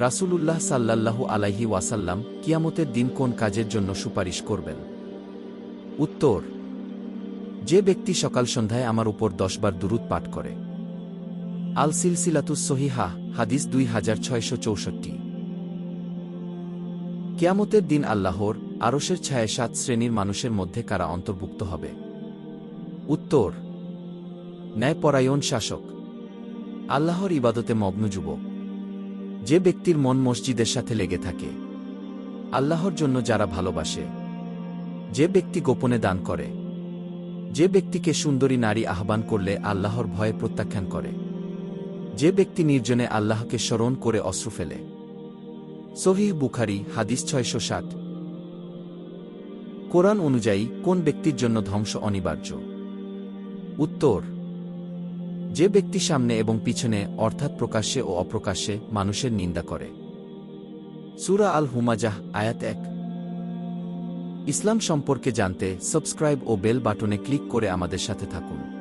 রাসূলুল্লাহ সাল্লাল্লাহু আলাইহি ওয়াসাল্লাম কিয়ামতের দিন কোন কাজের জন্য সুপারিশ করবেন? উত্তর, যে ব্যক্তি সকাল সন্ধ্যায় আমার উপর দশবার দুরুদ পাঠ করে। আল সিলসিলাতুস সহিহা, হাদিস দুই হাজার ছয়শো চৌষট্টি। কেয়ামতের দিন আল্লাহর আরশের ছায় সাত শ্রেণির মানুষের মধ্যে কারা অন্তর্ভুক্ত হবে? উত্তর, ন্যায়পরায়ণ শাসক। আল্লাহর ইবাদতে মগ্ন যুবক। যে ব্যক্তির মন মসজিদের সাথে লেগে থাকে, আল্লাহর জন্য যারা ভালোবাসে, যে ব্যক্তি গোপনে দান করে, যে ব্যক্তিকে সুন্দরী নারী আহ্বান করলে আল্লাহর ভয়ে প্রত্যাখ্যান করে, যে ব্যক্তি নির্জনে আল্লাহকে স্মরণ করে অশ্রু ফেলে। সহিহ বুখারি, হাদিস ছয়শো ষাট। কোরআন অনুযায়ী কোন ব্যক্তির জন্য ধ্বংস অনিবার্য? উত্তর যে ব্যক্তি সামনে এবং পিছনে অর্থাৎ প্রকাশ্যে ও অপ্রকাশ্যে মানুষের নিন্দা করে। সুরা আল হুমাজাহ আয়াত এক। ইসলাম সম্পর্কে জানতে সাবস্ক্রাইব ও বেল বাটনে ক্লিক করে আমাদের সাথে থাকুন।